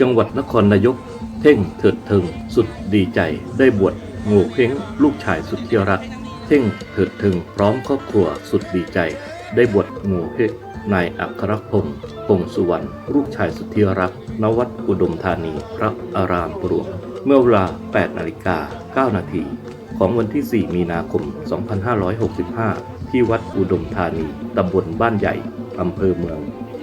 จังหวัดนครนายก เท่งเถิดเทิงสุดดีใจ ได้บวชโง่เพ้งลูกชายสุดที่รัก เท่งเถิดเทิงพร้อมครอบครัวสุดดีใจ ได้บวชโง่เพ้งนายอัครพงศ์พงศ์สุวรรณลูกชายสุดที่รักณวัดอุดมธานีพระอารามหลวงเมื่อเวลา 8 นาฬิกา 9 นาที ของวันที่ 4 มีนาคม 2565 ที่วัดอุดมธานี ตำบลบ้านใหญ่ อำเภอเมือง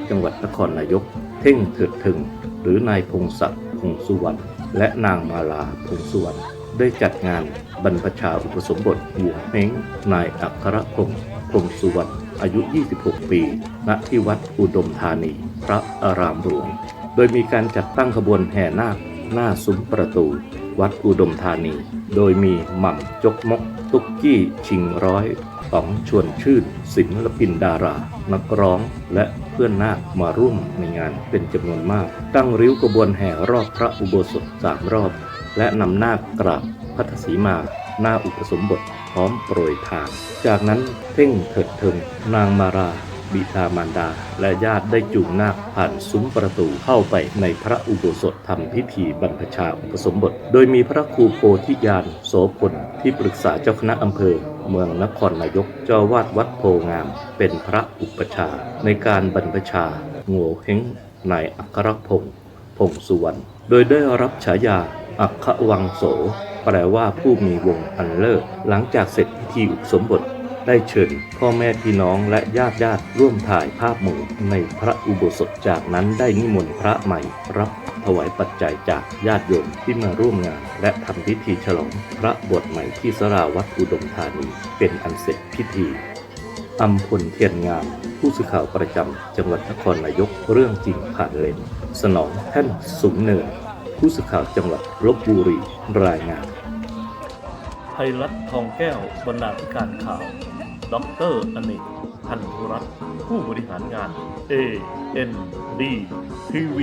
จังหวัดนครนายก เท่งเถิดถึง หรือนายพงศักดิ์พงสุวรรณและนางมาลาพงสุวรรณได้จัดงานบรรพชาอุปสมบทหัวเม้งนายอัครพงศ์พงสุวรรณอายุ 26 ปี ณ ที่วัดอุดมธานี พระอารามหลวง โดยมีการจัดตั้งขบวนแห่นาคหน้าซุ้มประตู วัดอุดมธานี โดยมีหม่ำจกมก ตุกกี้ ชิงร้อย ต๋องชวนชื่นศิลปินดารา นักร้องและเพื่อนนาคมาร่วมในงานเป็นจำนวนมาก ตั้งริ้วกระบวนแห่รอบพระอุโบสถสามรอบ และนำนาคกราบพัทธสีมาหน้าอุปสมบทพร้อมโปรยทาน จากนั้นเพ่งเถิดเทิงนางมารา บิดามารดา และญาติได้จูงนาคผ่านซุ้มประตูเข้าไปในพระอุโบสถทำพิธีบรรพชาอุปสมบท โดยมีพระครูโพธิญาณโสพลที่ปรึกษาเจ้าคณะอำเภอ เมืองนครนายกเจ้าวาดวัดโพงาม เป็นพระอุปชา ในการบรรพชาโง่เฮงนายอัครพงศ์พงสุวรรณโดยได้รับฉายาอัคควังโส แปลว่าผู้มีวงอันเลิศหลังจากเสร็จพิธีอุปสมบท ได้เชิญพ่อแม่พี่น้องและญาติญาติร่วมถ่ายภาพหมู่ในพระอุโบสถจากนั้นได้นิมนต์พระใหม่รับถวายปัจจัยจากญาติโยมที่มาร่วมงาน และทำพิธีฉลองพระบวชใหม่ที่สราวัดอุดมธานีเป็นอันเสร็จพิธีอัมพลเทียนงาม ผู้สื่อข่าวประจำจังหวัดนครนายกเรื่องจริงผ่านเลนสนองแท่นสูงเนิน ผู้สื่อข่าวจังหวัดลบบุรีรายงานไทยรัฐทองแก้วบรรณาธิการข่าว ดรอเนกพันธุรัตน์ผู้บริหารงาน A N D TV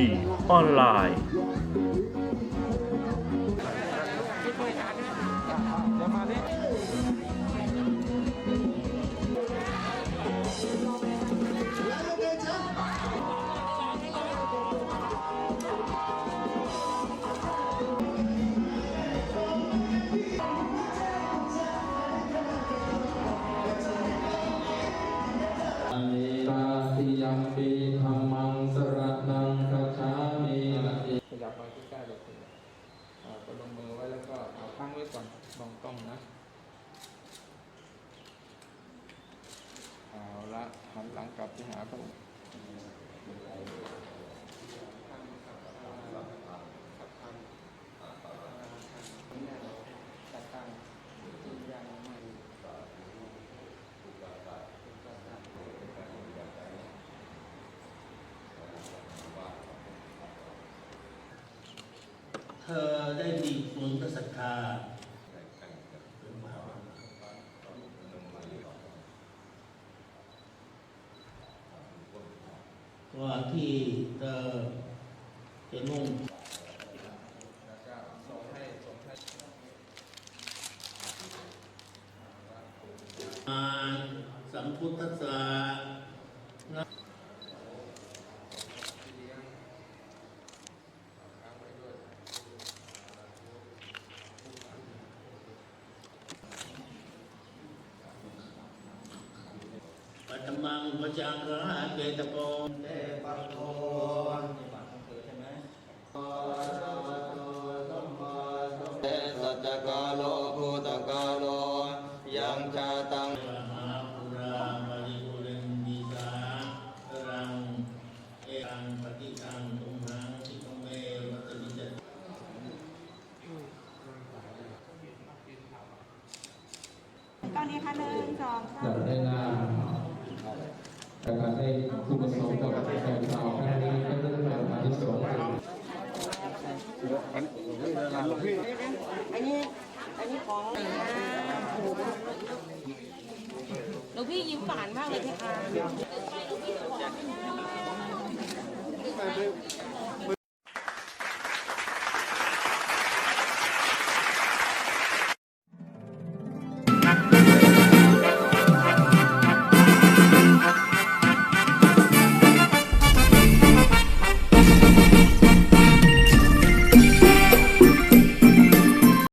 ออนไลน์ ก่อนมองกล้องนะ เอาละหันหลังกลับไปหาพระองค์เธอได้มีบุญศรัทธา ว่าที่เธอจะนุ่งแล้วก็ส่งให้ส่งให้มาสัมพุทธสสะนะ พี่เลี้ยงค้างไว้ด้วย ปั ตมังพจังระเกตโกเตปัโทใช่ไหมสัจจกาโลภูตกาโลยังชาตังมหาปุรามาริปุเรนดิสารังเอรังปฏิตังตุมหังทิกเมวัตมิจตอนนี้ค่ะหนึ่งสองสาม การได้คุณประสงกับแฟนชาวครนี้ก็ได้เป็ทีสองอันนี้อันนี้ของหลวงพี่ยิ้มหวานมากเลยค่ะ